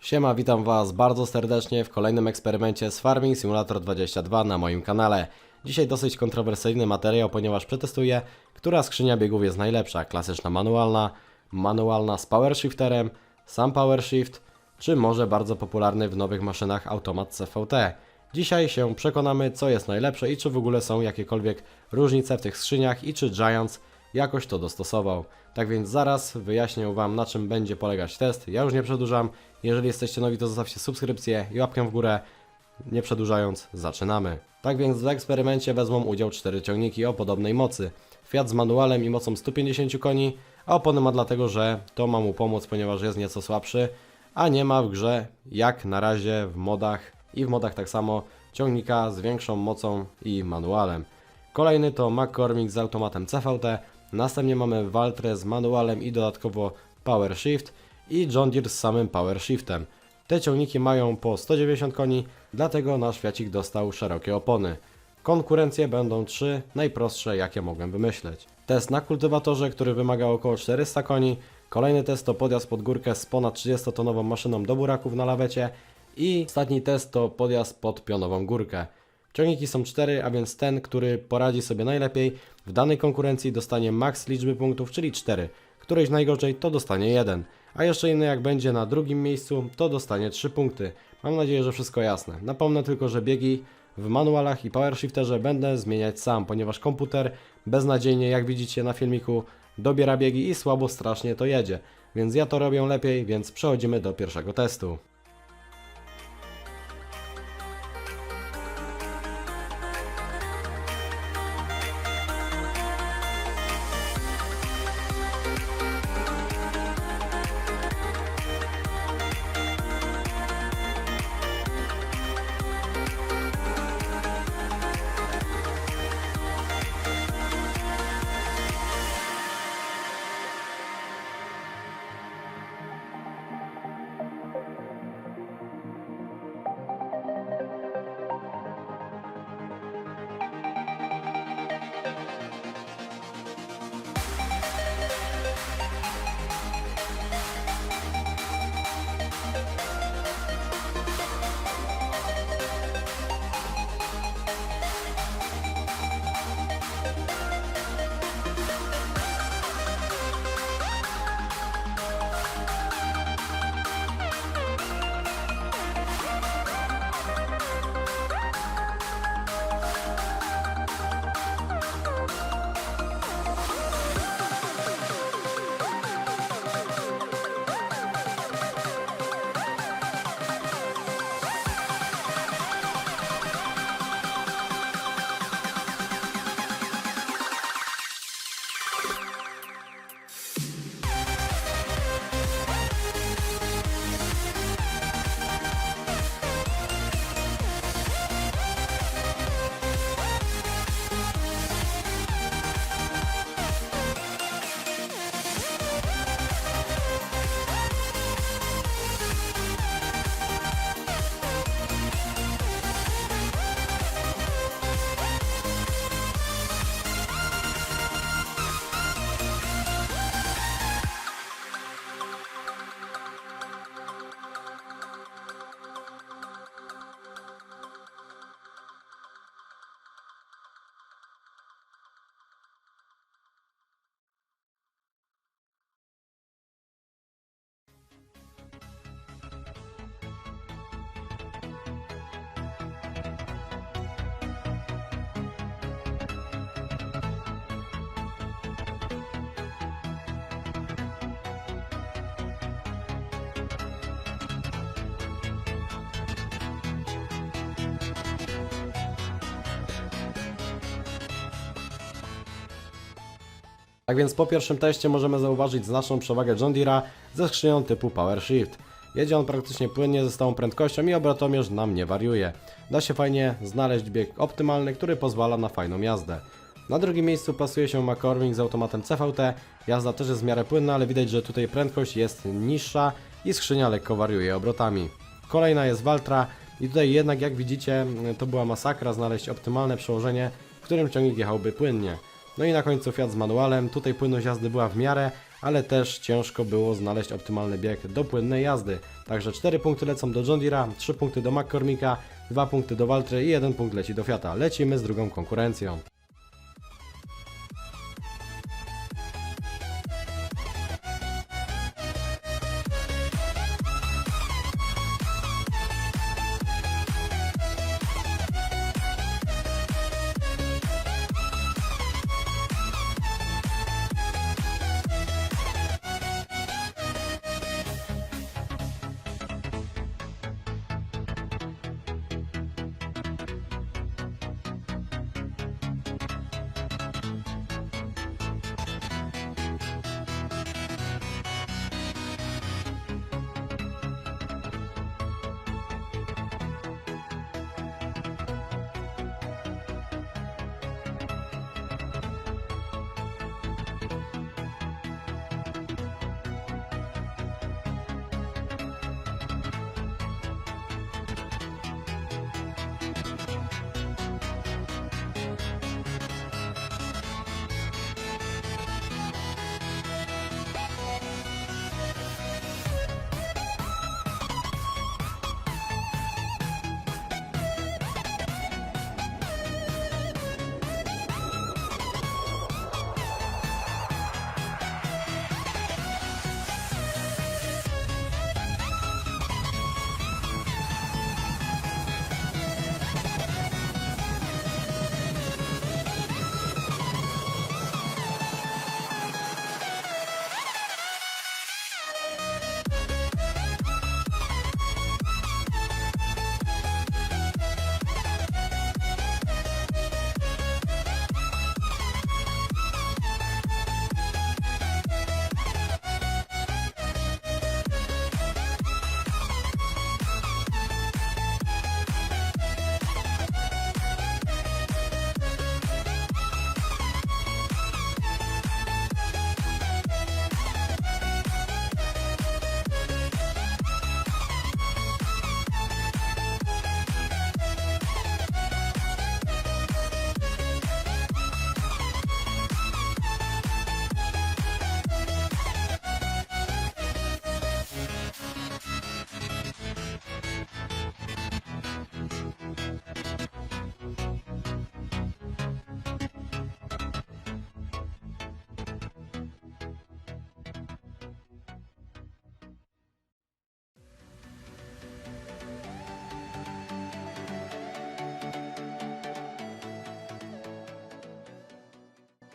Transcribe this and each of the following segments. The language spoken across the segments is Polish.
Siema, witam Was bardzo serdecznie w kolejnym eksperymencie z Farming Simulator 22 na moim kanale. Dzisiaj dosyć kontrowersyjny materiał, ponieważ przetestuję, która skrzynia biegów jest najlepsza. Klasyczna manualna, manualna z power shifterem, sam power shift, czy może bardzo popularny w nowych maszynach automat CVT. Dzisiaj się przekonamy, co jest najlepsze i czy w ogóle są jakiekolwiek różnice w tych skrzyniach i czy Giants jakoś to dostosował. Tak więc zaraz wyjaśnię Wam na czym będzie polegać test. Ja już nie przedłużam. Jeżeli jesteście nowi to zostawcie subskrypcję i łapkę w górę. Nie przedłużając, zaczynamy. Tak więc w eksperymencie wezmą udział cztery ciągniki o podobnej mocy. Fiat z manualem i mocą 150 koni, a opony ma dlatego, że to ma mu pomóc, ponieważ jest nieco słabszy, a nie ma w grze, jak na razie w modach i w modach tak samo, ciągnika z większą mocą i manualem. Kolejny to McCormick z automatem CVT, następnie mamy Valtre z manualem i dodatkowo Power Shift i John Deere z samym Power Shiftem. Te ciągniki mają po 190 koni, dlatego nasz Fiacik dostał szerokie opony. Konkurencje będą trzy najprostsze jakie mogłem wymyśleć. Test na kultywatorze, który wymaga około 400 koni. Kolejny test to podjazd pod górkę z ponad 30-tonową maszyną do buraków na lawecie. I ostatni test to podjazd pod pionową górkę. Ciągniki są cztery, a więc ten, który poradzi sobie najlepiej w danej konkurencji dostanie maks liczby punktów, czyli 4. Któryś najgorzej to dostanie 1. A jeszcze inny jak będzie na drugim miejscu, to dostanie 3 punkty. Mam nadzieję, że wszystko jasne. Napomnę tylko, że biegi w manualach i power shifterze będę zmieniać sam, ponieważ komputer beznadziejnie, jak widzicie na filmiku, dobiera biegi i słabo strasznie to jedzie. Więc ja to robię lepiej, więc przechodzimy do pierwszego testu. Tak więc po pierwszym teście możemy zauważyć znaczną przewagę John Deere'a ze skrzynią typu Power Shift. Jedzie on praktycznie płynnie ze stałą prędkością i obrotomierz nam nie wariuje. Da się fajnie znaleźć bieg optymalny, który pozwala na fajną jazdę. Na drugim miejscu plasuje się McCormick z automatem CVT. Jazda też jest w miarę płynna, ale widać, że tutaj prędkość jest niższa i skrzynia lekko wariuje obrotami. Kolejna jest Valtra i tutaj jednak jak widzicie to była masakra znaleźć optymalne przełożenie, w którym ciągnik jechałby płynnie. No i na końcu Fiat z manualem. Tutaj płynność jazdy była w miarę, ale też ciężko było znaleźć optymalny bieg do płynnej jazdy. Także 4 punkty lecą do John Deere'a, 3 punkty do McCormicka, 2 punkty do Valtry i 1 punkt leci do Fiata. Lecimy z drugą konkurencją.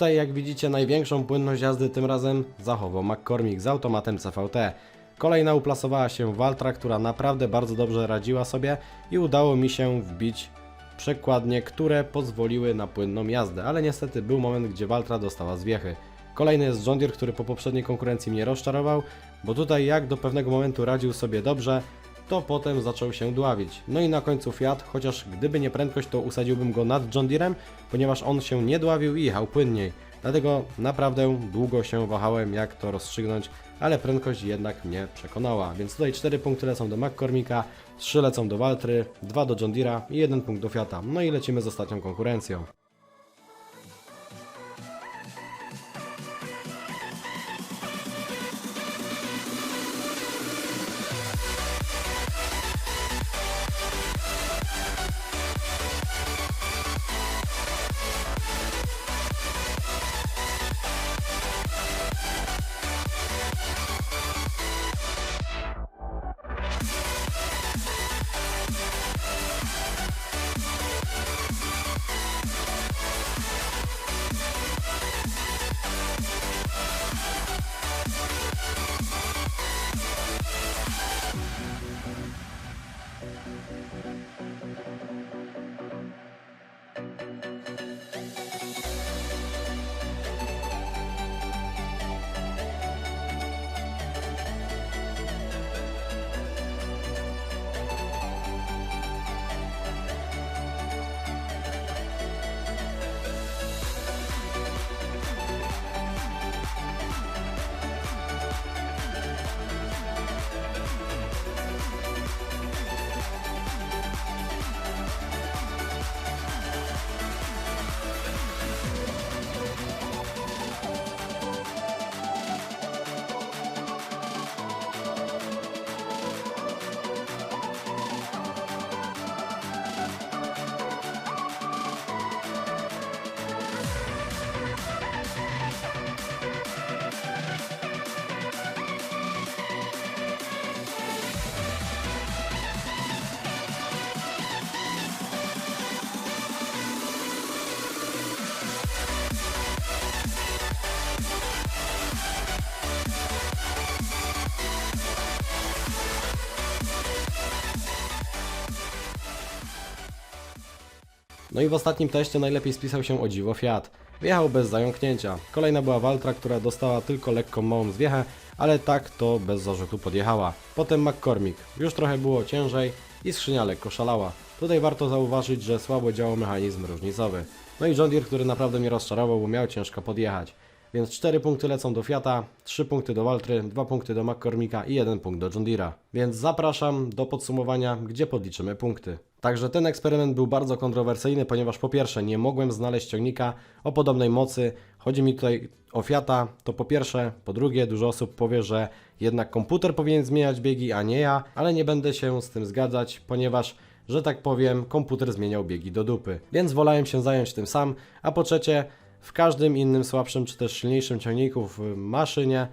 Tutaj jak widzicie największą płynność jazdy tym razem zachował McCormick z automatem CVT. Kolejna uplasowała się Valtra, która naprawdę bardzo dobrze radziła sobie i udało mi się wbić przekładnie, które pozwoliły na płynną jazdę, ale niestety był moment, gdzie Valtra dostała zwiechy. Kolejny jest John Deere, który po poprzedniej konkurencji mnie rozczarował, bo tutaj jak do pewnego momentu radził sobie dobrze, to potem zaczął się dławić. No i na końcu Fiat, chociaż gdyby nie prędkość, to usadziłbym go nad John Deerem, ponieważ on się nie dławił i jechał płynniej. Dlatego naprawdę długo się wahałem, jak to rozstrzygnąć, ale prędkość jednak mnie przekonała. Więc tutaj 4 punkty lecą do McCormicka, 3 lecą do Valtry, 2 do John Deere'a i 1 punkt do Fiata. No i lecimy z ostatnią konkurencją. No i w ostatnim teście najlepiej spisał się o dziwo Fiat. Wjechał bez zająknięcia. Kolejna była Waltra, która dostała tylko lekką małą zwiechę, ale tak to bez zarzutu podjechała. Potem McCormick. Już trochę było ciężej i skrzynia lekko szalała. Tutaj warto zauważyć, że słabo działał mechanizm różnicowy. No i John Deere, który naprawdę mnie rozczarował, bo miał ciężko podjechać. Więc 4 punkty lecą do Fiata, 3 punkty do Waltry, 2 punkty do McCormicka i 1 punkt do John Deere'a. Więc zapraszam do podsumowania, gdzie podliczymy punkty. Także ten eksperyment był bardzo kontrowersyjny, ponieważ po pierwsze nie mogłem znaleźć ciągnika o podobnej mocy. Chodzi mi tutaj o Fiata, to po pierwsze. Po drugie, dużo osób powie, że jednak komputer powinien zmieniać biegi, a nie ja, ale nie będę się z tym zgadzać, ponieważ że tak powiem, komputer zmieniał biegi do dupy. Więc wolałem się zająć tym sam, a po trzecie, w każdym innym słabszym czy też silniejszym ciągniku w maszynie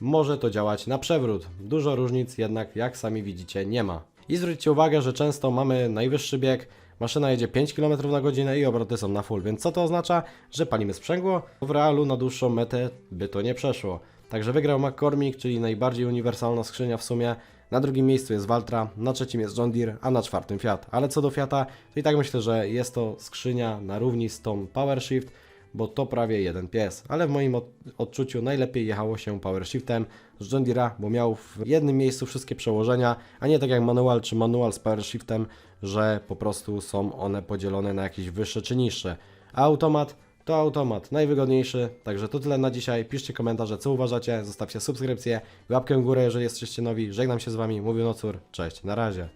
może to działać na przewrót. Dużo różnic jednak, jak sami widzicie, nie ma. I zwróćcie uwagę, że często mamy najwyższy bieg, maszyna jedzie 5 km na godzinę i obroty są na full, więc co to oznacza? Że palimy sprzęgło? W realu na dłuższą metę by to nie przeszło. Także wygrał McCormick, czyli najbardziej uniwersalna skrzynia w sumie. Na drugim miejscu jest Valtra, na trzecim jest John Deere, a na czwartym Fiat. Ale co do Fiata, to i tak myślę, że jest to skrzynia na równi z tą PowerShift, bo to prawie jeden pies. Ale w moim od- odczuciu najlepiej jechało się PowerShiftem z John Deere'a, bo miał w jednym miejscu wszystkie przełożenia, a nie tak jak manual czy manual z PowerShiftem, że po prostu są one podzielone na jakieś wyższe czy niższe. A automat to automat najwygodniejszy. Także to tyle na dzisiaj. Piszcie komentarze, co uważacie. Zostawcie subskrypcję, łapkę w górę, jeżeli jesteście nowi. Żegnam się z Wami. Mówił Nocur. Cześć, na razie.